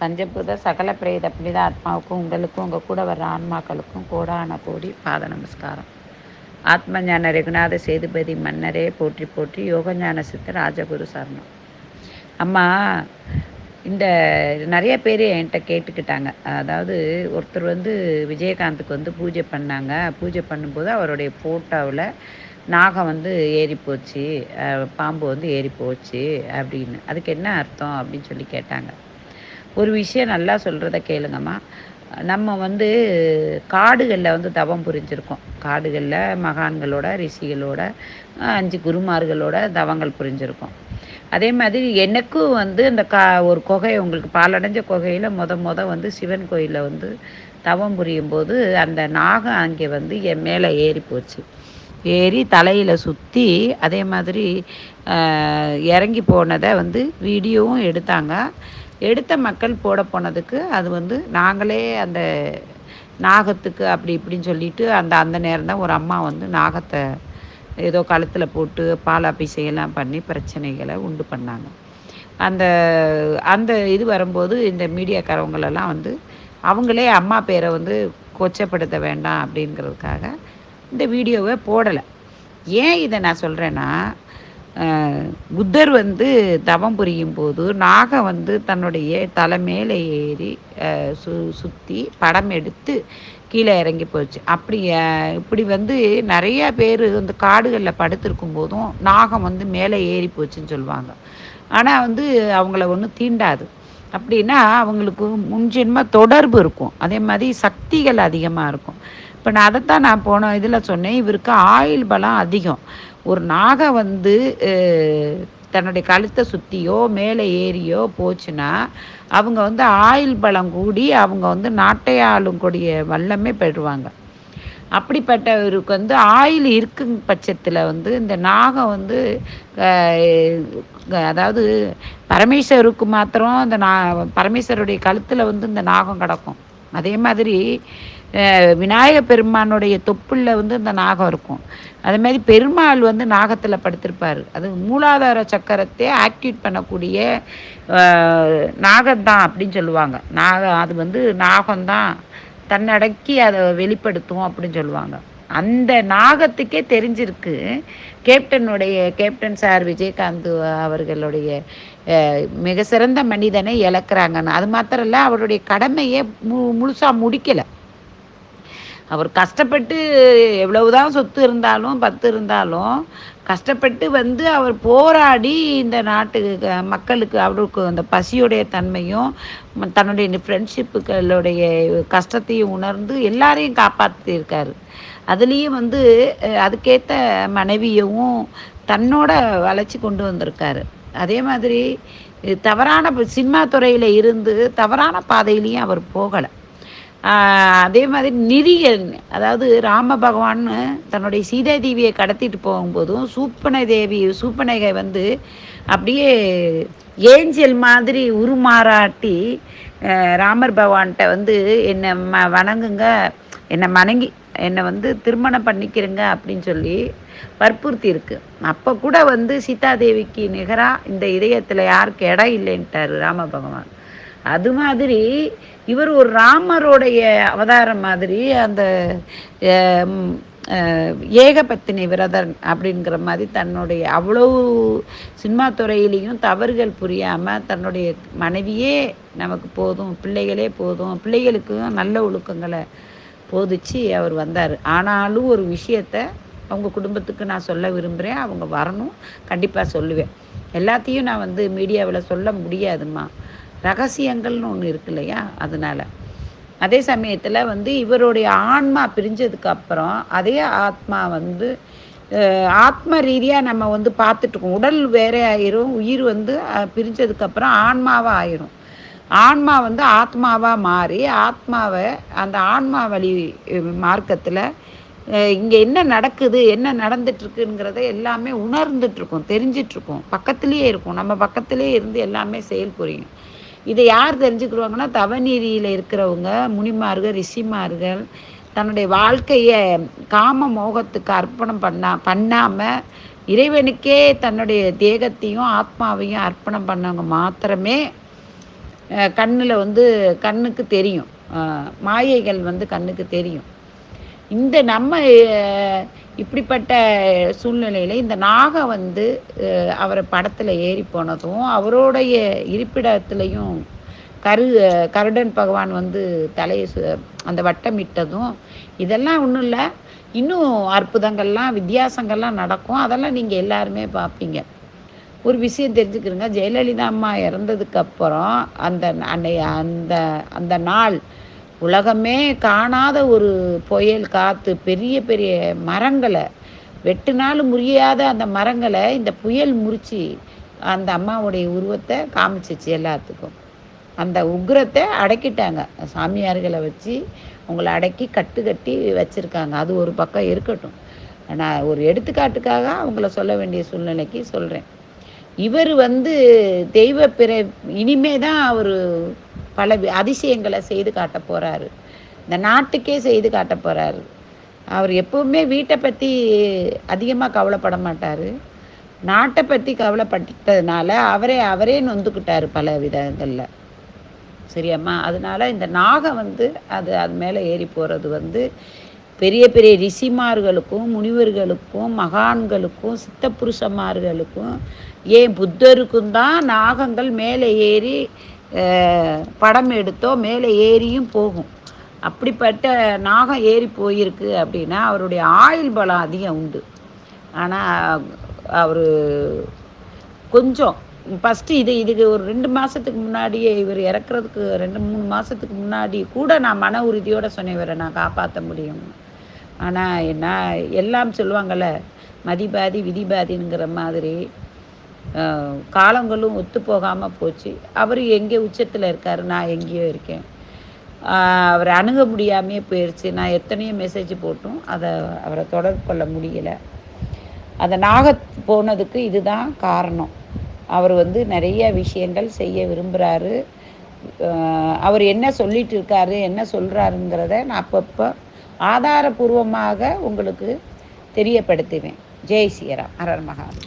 பஞ்சபூத சகல பிரேத புனித ஆத்மாவுக்கும் உங்களுக்கும் உங்கள் கூட வர்ற ஆன்மாக்களுக்கும் கோடான கோடி பாத நமஸ்காரம். ஆத்ம ஞான ரகுநாத சேதுபதி மன்னரே போற்றி போற்றி யோகஞான சித்த ராஜகுரு சரணம். அம்மா இந்த நிறைய பேர் என்கிட்ட கேட்டுக்கிட்டாங்க. அதாவது ஒருத்தர் வந்து விஜயகாந்துக்கு வந்து பூஜை பண்ணாங்க. பூஜை பண்ணும்போது அவருடைய ஃபோட்டோவில் நாகம் வந்து ஏறி போச்சு பாம்பு வந்து ஏறி போச்சு அப்படின்னு. அதுக்கு என்ன அர்த்தம் அப்படின்னு சொல்லி கேட்டாங்க. ஒரு விஷயம் நல்லா சொல்கிறத கேளுங்கம்மா. நம்ம வந்து காடுகளில் வந்து தவம் புரிஞ்சிருக்கோம். காடுகளில் மகான்களோட ரிஷிகளோட அஞ்சு குருமார்களோட தவங்கள் புரிஞ்சிருக்கோம். அதே மாதிரி எனக்கும் வந்து இந்த கா ஒரு குகை உங்களுக்கு பாலடைஞ்ச குகையில் முத முத வந்து சிவன் கோயிலில் வந்து தவம் புரியும் போது அந்த நாகம் அங்கே வந்து என் மேலே ஏறி போச்சு. ஏறி தலையில் சுற்றி அதே மாதிரி இறங்கி போனதை வந்து வீடியோவும் எடுத்தாங்க. எடுத்த மக்கள் போட போனதுக்கு அது வந்து நாங்களே அந்த நாகத்துக்கு அப்படி இப்படின்னு சொல்லிட்டு அந்த அந்த நேரம் தான் ஒரு அம்மா வந்து நாகத்தை ஏதோ கழுத்தில் போட்டு பாலாபிசையெல்லாம் பண்ணி பிரச்சனைகளை உண்டு பண்ணாங்க. அந்த அந்த இது வரும்போது இந்த மீடியாக்காரவங்களெல்லாம் வந்து அவங்களே அம்மா பேரை வந்து கொச்சப்படுத்த வேண்டாம் அப்படிங்கிறதுக்காக இந்த வீடியோவை போடலை. ஏன் இதை நான் சொல்கிறேன்னா புத்தர் வந்து தவம் புரியும் போது நாகம் வந்து தன்னுடைய தலை மேலே ஏறி சு சுற்றி படம் எடுத்து கீழே இறங்கி போச்சு. அப்படி இப்படி வந்து நிறைய பேர் வந்து காடுகளில் படுத்திருக்கும் போதும் நாகம் வந்து மேலே ஏறி போச்சுன்னு சொல்லுவாங்க. ஆனால் வந்து அவங்கள ஒன்றும் தீண்டாது. அப்படின்னா அவங்களுக்கு முன்ஜென்ம தொடர்பு இருக்கும். அதே மாதிரி சக்திகள் அதிகமாக இருக்கும். இப்போ நான் அதைத்தான் நான் போன இதில் சொன்னேன். இவருக்கு ஆயில் பலம் அதிகம். ஒரு நாகம் வந்து தன்னுடைய கழுத்தை சுற்றியோ மேலே ஏறியோ போச்சுன்னா அவங்க வந்து ஆயில் பலம் கூடி அவங்க வந்து நாட்டை ஆளும் கூடிய வல்லமே பெறுவாங்க. அப்படிப்பட்டவருக்கு வந்து ஆயில் இருக்கும் பட்சத்தில் வந்து இந்த நாகம் வந்து அதாவது பரமேஸ்வருக்கு மாத்திரம் இந்த நா பரமேஸ்வருடைய கழுத்தில் வந்து இந்த நாகம் கிடக்கும். அதே மாதிரி விநாயக பெருமானுடைய தொப்புளில் வந்து இந்த நாகம் இருக்கும். அதே மாதிரி பெருமாள் வந்து நாகத்தில் படுத்திருப்பார். அது மூலாதார சக்கரத்தை ஆக்டிவேட் பண்ணக்கூடிய நாகம்தான் அப்படின்னு சொல்லுவாங்க. நாகம் அது வந்து நாகம்தான். தன்னடக்கி அதை வெளிப்படுத்தும் அப்படின்னு சொல்லுவாங்க. அந்த நாகத்துக்கே தெரிஞ்சிருக்கு. கேப்டனுடைய கேப்டன் சார் விஜயகாந்த் அவர்களுடைய மிக சிறந்த மனிதனை இழக்கிறாங்கன்னு. அது மாத்திரம் இல்லை அவருடைய கடமையே மு முழுசாக முடிக்கலை. அவர் கஷ்டப்பட்டு எவ்வளவுதான் சொத்து இருந்தாலும் பத்து இருந்தாலும் கஷ்டப்பட்டு வந்து அவர் போராடி இந்த நாட்டுக்கு க- மக்களுக்கு அவருக்கு அந்த பசியுடைய தன்மையும் தன்னுடைய ஃப்ரெண்ட்ஷிப்புகளுடைய கஷ்டத்தையும் உணர்ந்து எல்லாரையும் காப்பாற்றியிருக்காரு அதுலேயும் வந்து அதுக்கேற்ற மனைவியவும் தன்னோட வளைச்சி கொண்டு வந்திருக்காரு. அதே மாதிரி தவறான சினிமா துறையில் இருந்து தவறான பாதையிலையும் அவர் போகலை. அதே மாதிரி நிரியல் அதாவது ராம பகவான் தன்னுடைய சீதா தேவியை கடத்திட்டு போகும்போதும் சூப்பன தேவி சூப்பனகை வந்து அப்படியே ஏஞ்சல் மாதிரி உருமாறாட்டி ராமர் பகவான்கிட்ட வந்து என்னை ம வணங்குங்க என்னை வணங்கி என்னை வந்து திருமணம் பண்ணிக்கிறங்க அப்படின்னு சொல்லி வற்புறுத்தி இருக்கு. அப்போ கூட வந்து சீதாதேவிக்கு நிகராக இந்த இதயத்தில் யாருக்கு இடம் இல்லைன்ட்டார் ராம பகவான். அது மாதிரி இவர் ஒரு ராமருடைய அவதாரம் மாதிரி அந்த ஏகபத்தினி விரதன் அப்படிங்கிற மாதிரி தன்னுடைய அவ்வளவு சினிமா துறையிலையும் தவறுகள் புரியாமல் தன்னுடைய மனைவியே நமக்கு போதும் பிள்ளைகளே போதும் பிள்ளைகளுக்கும் நல்ல ஒழுக்கங்களை போதிச்சு அவர் வந்தார். ஆனாலும் ஒரு விஷயத்த அவங்க குடும்பத்துக்கு நான் சொல்ல விரும்புகிறேன் அவங்க வரணும். கண்டிப்பாக சொல்லுவேன். எல்லாத்தையும் நான் வந்து மீடியாவில் சொல்ல முடியாதும்மா. ரகசியங்கள்னு ஒன்று இருக்கு இல்லையா? அதனால. அதே சமயத்தில் வந்து இவருடைய ஆன்மா பிரிஞ்சதுக்கு அப்புறம் அதே ஆத்மா வந்து ஆத்ம ரீதியாக நம்ம வந்து பார்த்துட்ருக்கோம் உடல் வேற ஆயிரும் உயிர் வந்து பிரிஞ்சதுக்கப்புறம் ஆன்மாவாக ஆயிரும். ஆன்மா வந்து ஆத்மாவாக மாறி ஆத்மாவை அந்த ஆன்மா வழி மார்க்கத்தில் இங்கே என்ன நடக்குது என்ன நடந்துட்டுருக்குங்கிறத எல்லாமே உணர்ந்துட்டுருக்கோம் தெரிஞ்சிட்ருக்கோம் பக்கத்துலேயே இருக்கும். நம்ம பக்கத்துலேயே இருந்து எல்லாமே செயல் புரியும். இதை யார் தெரிஞ்சுக்கிடுவாங்கன்னா தவநீரியில் இருக்கிறவங்க முனிமார்கள் ரிஷிமார்கள் தன்னுடைய வாழ்க்கையை காம மோகத்துக்கு அர்ப்பணம் பண்ணா பண்ணாமல் இறைவனுக்கே தன்னுடைய தேகத்தையும் ஆத்மாவையும் அர்ப்பணம் பண்ணவங்க மாத்திரமே கண்ணில் வந்து கண்ணுக்கு தெரியும். மாயைகள் வந்து கண்ணுக்கு தெரியும். இந்த நம்ம இப்படிப்பட்ட சூழ்நிலையில் இந்த நாகம் வந்து அவரை படத்தில் ஏறி போனதும் அவருடைய இருப்பிடத்துலையும் கரு கருடன் பகவான் வந்து தலையை அந்த வட்டமிட்டதும் இதெல்லாம் ஒன்றும் இல்லை. இன்னும் அற்புதங்கள்லாம் வித்தியாசங்கள்லாம் நடக்கும். அதெல்லாம் நீங்கள் எல்லாருமே பார்ப்பீங்க. ஒரு விஷயம் தெரிஞ்சுக்கிறோங்க. ஜெயலலிதா அம்மா இறந்ததுக்கப்புறம் அந்த அன்னைய அந்த அந்த நாள் உலகமே காணாத ஒரு புயல் காற்று பெரிய பெரிய மரங்களை வெட்டுனாலும் முறியாத அந்த மரங்களை இந்த புயல் முறிச்சு அந்த அம்மாவுடைய உருவத்தை காமிச்சிச்சு எல்லாத்துக்கும். அந்த உக்ரத்தை அடக்கிட்டாங்க. சாமியார்களை வச்சு உங்களை அடக்கி கட்டு கட்டி வச்சுருக்காங்க. அது ஒரு பக்கம் இருக்கட்டும். நான் ஒரு எடுத்துக்காட்டுக்காக அவங்கள சொல்ல வேண்டிய சூழ்நிலைக்கு சொல்கிறேன் இவர் வந்து தெய்வ பிற இனிமே தான் அவர் பல அதிசயங்களை செய்து காட்ட போகிறாரு இந்த நாட்டுக்கே செய்து காட்ட போகிறாரு அவர் எப்பவுமே வீட்டை பற்றி அதிகமாக கவலைப்பட மாட்டார். நாட்டை பற்றி கவலைப்பட்டதுனால அவரே அவரே நொந்துக்கிட்டார் பல விதங்களில். சரியாம்மா? அதனால இந்த நாகம் வந்து அது அது மேலே ஏறி போகிறது வந்து பெரிய பெரிய ரிஷிமார்களுக்கும் முனிவர்களுக்கும் மகான்களுக்கும் சித்தப்புருஷமார்களுக்கும் ஏன் புத்தருக்கும் தான் நாகங்கள் மேலே ஏறி படம் எடுத்தோ மேலே ஏறியும் போகும். அப்படிப்பட்ட நாகம் ஏறி போயிருக்கு அப்படின்னா அவருடைய ஆயுள் பலம் அதிகம் உண்டு. ஆனால் அவர் கொஞ்சம் ஃபஸ்ட்டு இது இதுக்கு ஒரு ரெண்டு மாதத்துக்கு முன்னாடியே இவர் இறக்குறதுக்கு ரெண்டு மூணு மாதத்துக்கு முன்னாடி கூட நான் மன உறுதியோடு சொன்னேன் இவரை நான் காப்பாற்ற முடியும் ஆனால் என்ன எல்லாம் சொல்லுவாங்கள்ல மதிபாதி விதிபாதிங்கிற மாதிரி காலங்களும் ஒத்து போகாமல் போச்சு. அவர் எங்கே உச்சத்தில் இருக்கார் நான் எங்கேயோ இருக்கேன். அவரை அணுக முடியாமே போயிடுச்சு நான் எத்தனையோ மெசேஜ் போட்டும். அதை அவரை தொடர்பு கொள்ள முடியலை. அந்த நாக போனதுக்கு இதுதான் காரணம். அவர் வந்து நிறைய விஷயங்கள் செய்ய விரும்புகிறாரு அவர் என்ன சொல்லிட்டு இருக்காரு என்ன சொல்கிறாருங்கிறத நான் அப்பப்போ ஆதாரபூர்வமாக உங்களுக்கு தெரியப்படுத்துவேன். ஜெய் ஸ்ரீராம் அரர் மகா